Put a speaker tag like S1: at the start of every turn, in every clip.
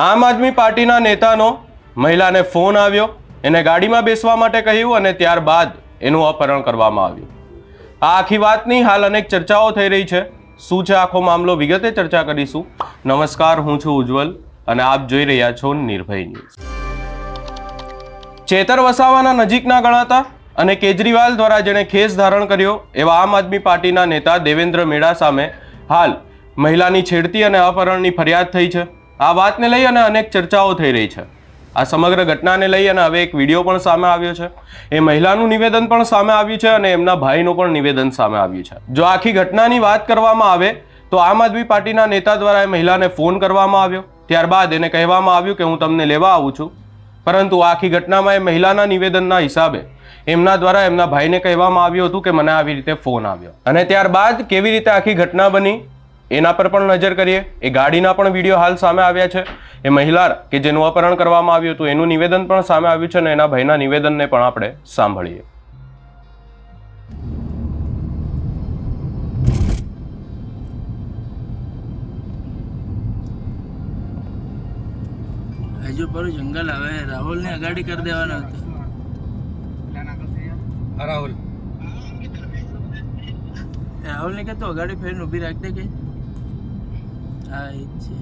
S1: આમ આદમી પાર્ટીના નેતાનો મહિલાને ફોન આવ્યો, એને ગાડીમાં બેસવા માટે કહ્યું અને ત્યારબાદ એનું અપહરણ કરવામાં આવ્યું. આ આખી વાતની હાલ અનેક ચર્ચાઓ થઈ રહી છે. શું છે આખો મામલો? વિગતે ચર્ચા કરીશું. નમસ્કાર, હું છું ઉજ્જવલ અને આપ જોઈ રહ્યા છો નિર્ભય ન્યૂઝ. ચેતર વસાવાના નજીકના ગણાતા અને કેજરીવાલ દ્વારા જેણે ખેસ ધારણ કર્યો, એવા આમ આદમી પાર્ટીના નેતા દેવેન્દ્ર મેડા સામે હાલ મહિલાની છેડતી અને અપહરણની ફરિયાદ થઈ છે. આ વાતને લઈ અને અનેક ચર્ચાઓ થઈ રહી છે. આ સમગ્ર ઘટનાને લઈ અને હવે એક વીડિયો પણ સામે આવ્યો છે. એ મહિલાનું નિવેદન પણ સામે આવ્યું છે અને એમના ભાઈનું પણ નિવેદન સામે આવ્યું છે. જો આખી ઘટનાની વાત કરવામાં આવે, તો આમ આદમી પાર્ટીના નેતા દ્વારા એ મહિલાને ફોન કરવામાં આવ્યો. ત્યારબાદ એને કહેવામાં આવ્યું કે હું તમને લેવા આવું છું. પરંતુ આખી ઘટનામાં એ મહિલાના નિવેદનના હિસાબે એમના દ્વારા એમના ભાઈને કહેવામાં આવ્યું હતું કે મને આવી રીતે ફોન આવ્યો. અને ત્યારબાદ કેવી રીતે આખી ઘટના બની? એના પર પણ નજર કરીએ. એ ગાડીના પણ વીડિયો હાલ સામે આવ્યા છે. એ મહિલા કે જેનું અપહરણ કરવામાં આવ્યું હતું એનું નિવેદન પણ સામે આવ્યું છે અને એના ભાઈના નિવેદનને પણ આપણે સાંભળીએ.
S2: હજુ પર જંગલ હવે રાહુલ ને અગાડી કરી દેવાના હતા.
S3: રાહુલ.
S2: રાહુલ ને કે તો અગાડી ફેર ઊભી રાખી દે કે? હા એ જ છે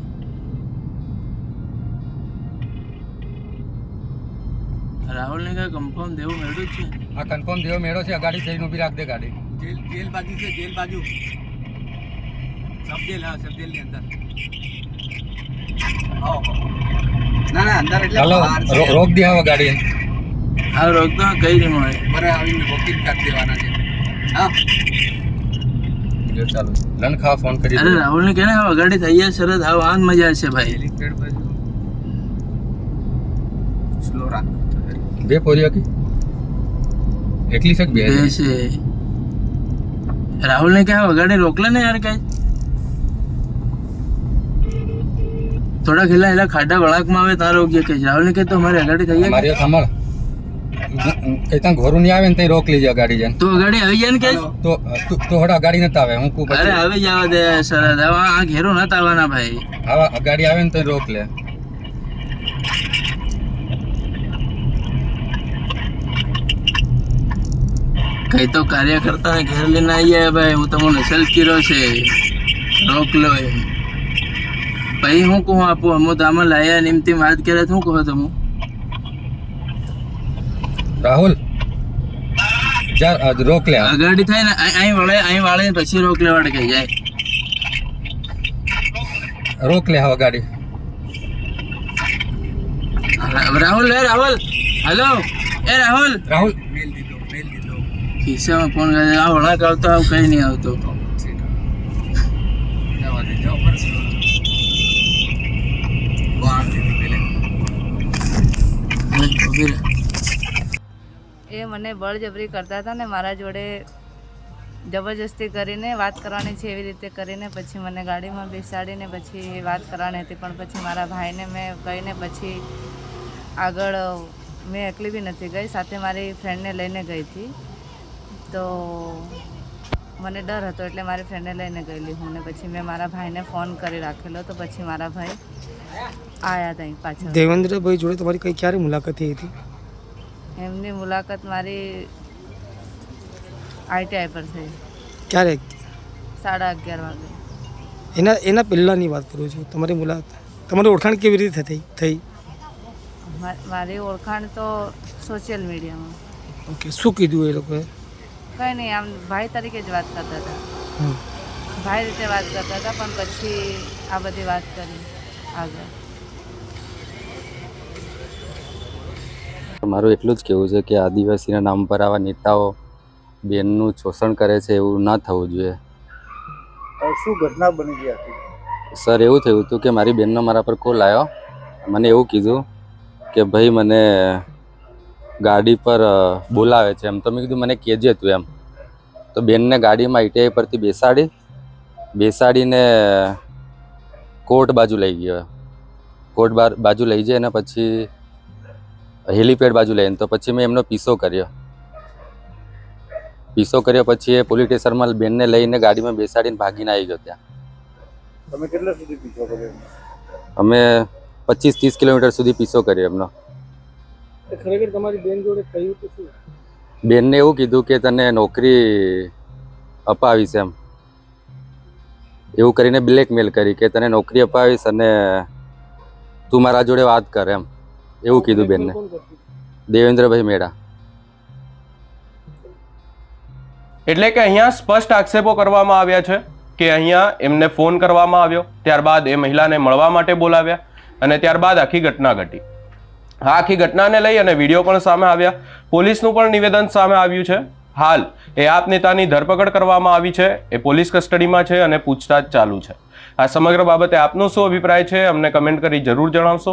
S2: રાહુલ ને કઈ કન્ફર્મ દેવું મેળો જ છે.
S3: આ કન્ફર્મ જેવો મેળો છે ગાડી થઈને ઊભી રાખ દે ગાડી.
S4: જેલ જેલ બાજુ છે જેલ બાજુ. સબ જેલ હા સબ જેલની અંદર ના ના અંદર એટલે
S3: રોક દે હવે ગાડી.
S2: હા રોકતો કઈ નહીં મળે
S4: બરે આવીને બુકિંગ કરી દેવાના છે. હા.
S3: જો ચાલો. લન ફોન કરી
S2: અરે રાહુલ ને કે ને હવે અગાડી થઈ જાય શરત હવે આજ મજા છે ભાઈ.
S4: સ્લો રાખ.
S3: બે પોરીઓ કે એકલી શક બે
S2: છે. રાહુલ ને રોકલે યાર કઈ? થોડા ખેલા એલા ખાડા વળાકમાં આવે તારો કે રાહુલ ને કે તો અમારે અગાડી થઈ જાય.
S3: મારી સાંભળ. ત્યાં ઘોરું નહીં આવે ને ત્યાં રોક લેજે ગાડી જન
S2: તો ગાડી આવી જાય ને કે?
S3: તો તો હડા ગાડી નતા આવે હું કુ
S2: અરે આવી જવા દે શરદ આ ઘેરો નત આવવાના ભાઈ.
S3: હા ગાડી આવે ને ત્યાં રોક લે.
S2: કઈ તો કાર્ય કરતા હોય ઘેર લઈને આવી જાય ભાઈ. હું તમને સેલ કર્યો છે. રોક લો એમ. પછી હું કહું આપું અમે તો આમાં લાયા ને એમથી વાત કરે તો શું કહો તમે
S3: રાહુલ જા આ રોક લે
S2: ગાડી થાય ને અહીં- અહીં વળે અહીં વાળે પછી રોક લેવાડે કઈ જાય.
S3: રોક લે હવે ગાડી.
S2: રાહુલ એ રાહુલ હેલો એ રાહુલ.
S3: રાહુલ.
S4: મેલ દીધો મેલ દીધો
S2: ખિસ્સામાં ફોન કરે આ વળા કરતો આવું કઈ નહીં આવતો.
S4: જવા દે જાઓ પર સ્લો બહાર દીધી પેલે
S2: ઊભી રહે.
S5: એ મને બળજબરી કરતા હતા ને મારા જોડે જબરજસ્તી કરીને વાત કરવાની છે એવી રીતે કરીને પછી મને ગાડીમાં બેસાડીને પછી વાત કરવાની હતી. પણ પછી મારા ભાઈને મેં કહીને પછી આગળ મેં એકલી બી નથી ગઈ, સાથે મારી ફ્રેન્ડને લઈને ગઈ હતી. તો મને ડર હતો એટલે મારી ફ્રેન્ડને લઈને ગયેલી હું ને પછી મેં મારા ભાઈને ફોન કરી રાખેલો તો પછી મારા ભાઈ આવ્યા ત્યાં પાછળ.
S6: દેવેન્દ્રભાઈ જોડે તમારી કઈ ક્યારે મુલાકાત થઈ હતી?
S5: એમની મુલાકાત મારી આઈટીઆઈ પર થઈ.
S6: ક્યારે?
S5: સાડા અગિયાર વાગે.
S6: એના એના પહેલાંની વાત કરું છું તમારી મુલાકાત. તમારી ઓળખાણ કેવી રીતે થઈ થઈ?
S5: મારી ઓળખાણ તો સોશિયલ મીડિયામાં
S6: ઓકે શું કીધું એ લોકોએ?
S5: કંઈ નહીં આમ ભાઈ તરીકે જ વાત કરતા હતા. ભાઈ રીતે વાત કરતા હતા પણ પછી આ બધી વાત કરી આગળ.
S7: મારું એટલું જ કહેવું છે કે આદિવાસીના નામ પર આવા નેતાઓ બેનનું શોષણ કરે છે એવું ના થવું જોઈએ.
S8: શું ઘટના બની ગઈ હતી?
S7: સર એવું થયું હતું કે મારી બેનનો મારા પર કોલ આવ્યો. મને એવું કીધું કે ભાઈ મને ગાડી પર બોલાવે છે. એમ તો મેં કીધું મને કહેજે તું એમ. તો બેનને ગાડીમાં આઈટીઆઈ પરથી બેસાડી બેસાડીને કોર્ટ બાજુ લઈ ગયો. કોર્ટ બાજુ લઈ જઈને અને પછી હેલીપેડ બાજુ લઈને તો પછી મેં એમનો પીસો કર્યો. પીસો કર્યો પછી એ પોલીસ સ્ટેશનમાં બેનને લઈને ગાડીમાં બેસાડીને ભાગીને આવી ગયો ત્યાં.
S8: તમે કેટલા સુધી પીસો કર્યો?
S7: અમે પચીસ ત્રીસ કિલોમીટર સુધી પીસો કર્યો એમનો.
S6: ખરેખર તમારી બેન જોડે કહ્યું તો શું?
S7: બેનને એવું કીધું કે તને નોકરી અપાવીશ એમ. એવું કરીને બ્લેકમેલ કરી કે તને નોકરી અપાવીશ અને તું મારા જોડે વાત કર એમ. એવું કીધું બેનને. દેવેન્દ્રભાઈ મેળા
S1: એટલે કે અહીંયા સ્પષ્ટ આક્ષેપો કરવામાં આવ્યા છે કે અહીંયા એમને ફોન કરવામાં આવ્યો ત્યારબાદ એ મહિલાને મળવા માટે બોલાવ્યા અને ત્યારબાદ આખી ઘટના ઘટી. આ આખી ઘટનાને લઈ અને વીડિયો પણ સામે આવ્યા. પોલીસનું પણ નિવેદન સામે આવ્યું છે. હાલ એ આપ નેતાની ધરપકડ કરવામાં આવી છે એ પોલીસ કસ્ટડીમાં છે અને પૂછતાછ ચાલુ છે. આ સમગ્ર બાબતે આપનો શું અભિપ્રાય છે? અમને કમેન્ટ કરી જરૂર જણાવશો.